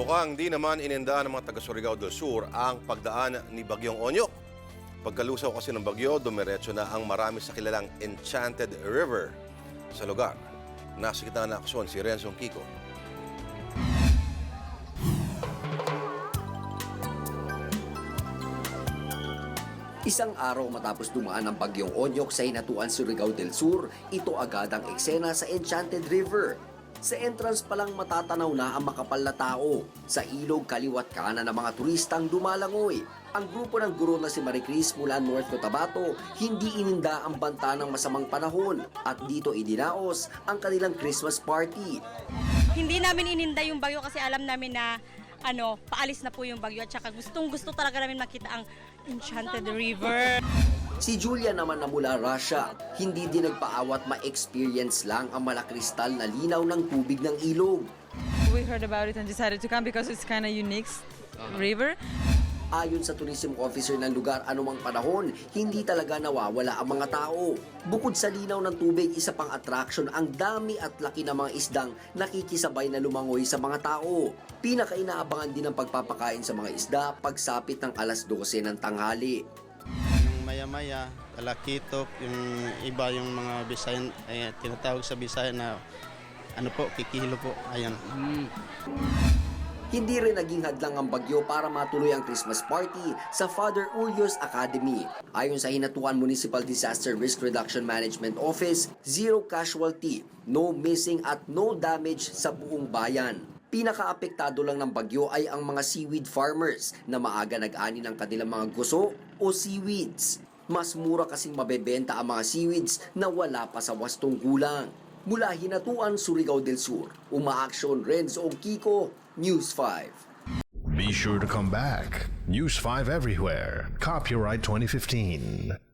Mukhang di naman ininda ng mga taga Surigao del Sur ang pagdaan ni Bagyong Onyok. Pagkalusaw kasi ng bagyo, dumiretso na ang marami sa kilalang Enchanted River sa lugar. Nasa kita na aksyon si Renzo Kiko. Isang araw matapos dumaan ang bagyong Onyok sa Hinatuan Surigao del Sur, ito agad ang eksena sa Enchanted River. Sa entrance pa lang matatanaw na ang makapal na tao. Sa ilog kaliwat kanan ng mga turistang dumalangoy. Ang grupo ng guro na si Marie Chris mula North Cotabato hindi ininda ang banta ng masamang panahon at dito idinaos ang kanilang Christmas party. Hindi namin ininda yung bagyo kasi alam namin na ano, paalis na po yung bagyo at saka gustong gusto talaga namin makita ang Enchanted River. Si Julia naman na mula Russia, hindi din nagpaawat ma-experience lang ang malakristal na linaw ng tubig ng ilog. We heard about it and decided to come because it's kind of unique river. Ayon sa tourism officer ng lugar anumang panahon, hindi talaga nawawala ang mga tao. Bukod sa linaw ng tubig, isa pang attraction ang dami at laki ng mga isdang nakikisabay na lumangoy sa mga tao. Pinakainaabangan din ang pagpapakain sa mga isda pagsapit ng alas 12 ng tanghali. Maya-maya, talakitok, yung iba yung mga Bisayan, ay, tinatawag sa Bisaya na ano po, kikilo po, ayan. Hindi rin naging hadlang ang bagyo para matuloy ang Christmas party sa Father Urios Academy. Ayon sa Hinatuan Municipal Disaster Risk Reduction Management Office, zero casualty, no missing at no damage sa buong bayan. Pinakaapektado lang ng bagyo ay ang mga seaweed farmers na maaga nag-ani ng kanilang mga guso o seaweeds. Mas mura kasing mabebenta ang mga seaweeds na wala pa sa wastong gulang. Mula Hinatuan, Surigao del Sur, umaaksyon Renzo Kiko, News 5. Be sure to come back. News 5 everywhere. Copyright 2015.